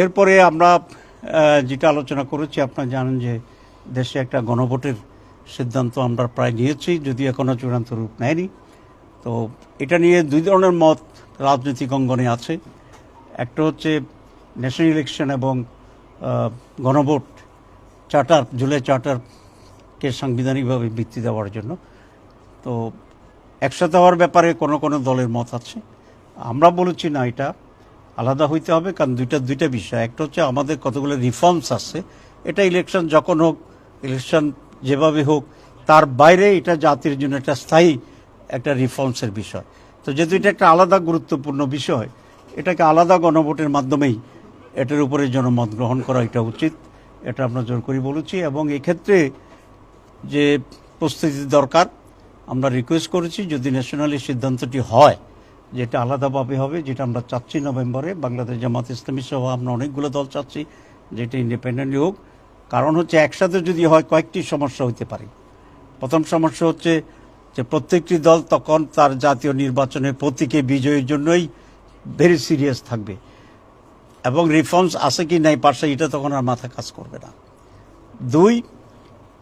এরপরে আমরা যেটা আলোচনা করেছি, আপনারা জানেন যে দেশে একটা গণভোটের সিদ্ধান্ত আমরা প্রায় নিয়েছি, যদি এখনও চূড়ান্ত রূপ নেয়নি। তো এটা নিয়ে দুই ধরনের মত রাজনৈতিক অঙ্গনে আছে। একটা হচ্ছে ন্যাশনাল ইলেকশন এবং গণভোট চার্টার, জুলাই চার্টারকে সাংবিধানিকভাবে ভিত্তি দেওয়ার জন্য। তো একসাথে হওয়ার ব্যাপারে কোনো কোনো দলের মত আছে। আমরা বলেছি না এটা। আলাদা হইতে হবে, কারণ দুইটা দুইটা বিষয়। একটা হচ্ছে আমাদের কতগুলো রিফর্মস আছে। এটা ইলেকশন যখন হোক ইলেকশন যেভাবে হোক, তার বাইরে এটা জাতির জন্য একটা স্থায়ী একটা রিফর্মসের বিষয়। তো যেহেতু এটা একটা আলাদা গুরুত্বপূর্ণ বিষয়, এটাকে আলাদা গণভোটের মাধ্যমেই এটার উপরে জনমত গ্রহণ করা এটা উচিত। এটা আমরা জোর করে বলেছি। এবং এক্ষেত্রে যে প্রস্তুতি দরকার, আমরা রিকোয়েস্ট করেছি, যদি ন্যাশনালি সিদ্ধান্তটি হয় যেটা আলাদাভাবে হবে, যেটা আমরা চাচ্ছি নভেম্বরে। বাংলাদেশ জামাত ইসলামী সহ আমরা অনেকগুলো দল চাচ্ছি, যেটা ইন্ডিপেন্ডেন্টলি হোক। কারণ হচ্ছে একসাথে যদি হয়, কয়েকটি সমস্যা হতে পারে। প্রথম সমস্যা হচ্ছে যে প্রত্যেকটি দল তখন তার জাতীয় নির্বাচনের প্রতীকে বিজয়ের জন্যই ভেরি সিরিয়াস থাকবে। এবং রিফর্মস আছে কি নাই, পাশে এটা তখন আর মাথা কাজ করবে না। দুই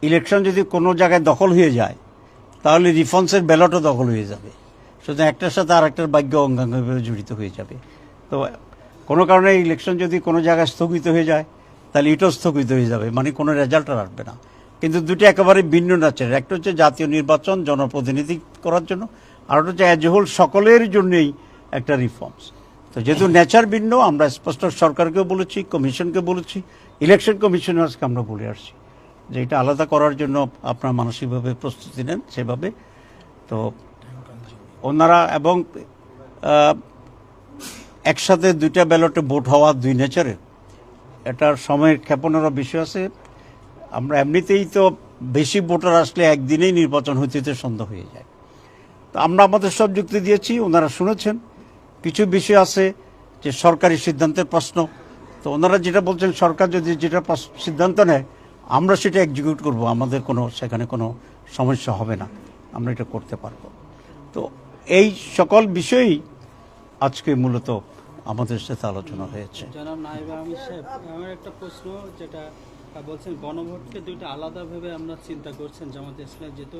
ইলেকশন যদি কোনো জায়গায় দখল হয়ে যায়, তাহলে রিফর্মসের ব্যালটও দখল হয়ে যাবে। সুতরাং একটার সাথে আর একটার ভাগ্য অঙ্গাঙ্গভাবে জড়িত হয়ে যাবে। তো কোনো কারণে ইলেকশন যদি কোনো জায়গায় স্থগিত হয়ে যায়, তাহলে এটাও স্থগিত হয়ে যাবে মানে কোনো রেজাল্ট আর আসবে না। কিন্তু দুটি একেবারে ভিন্ন নাচের, একটা হচ্ছে জাতীয় নির্বাচন, জনপ্রতিনিধি করার জন্য, আর একটা হচ্ছে অ্যাজ হোল সকলের জন্যই একটা রিফর্মস তো যেহেতু নেচার ভিন্ন, আমরা স্পষ্ট সরকারকেও বলেছি, কমিশনকে বলেছি ইলেকশন কমিশনার্সকে আমরা বলে আসছি, যে এটা আলাদা করার জন্য আপনারা মানসিকভাবে প্রস্তুতি নেন সেভাবে। তো ওনারা এবং একসাথে দুইটা ব্যালটে ভোট হওয়া দুই নেচারে। এটার সময়ের ক্ষেপণেরও বিষয় আছে। আমরা এমনিতেই তো বেশি ভোটার আসলে একদিনেই নির্বাচন হইতে সন্দেহ হয়ে যায়। তো আমরা আমাদের সব যুক্তি দিয়েছি, ওনারা শুনেছেন। কিছু বিষয় আছে যে সরকারি সিদ্ধান্তের প্রশ্ন। তো ওনারা যেটা বলছেন, সরকার যদি যেটা সিদ্ধান্ত নেয়, আমরা সেটা এক্সিকিউট করব। আমাদের কোনো, সেখানে কোনো সমস্যা হবে না। আমরা এটা করতে পারব। তো এই সকল বিষয়ই আজকে মূলত আমাদের সাথে আলোচনা হয়েছে। একটা প্রশ্ন যেটা বলছেন গণভোটকে দুইটা আলাদাভাবে আমরা চিন্তা করছেন জামাত ইসলাম যেহেতু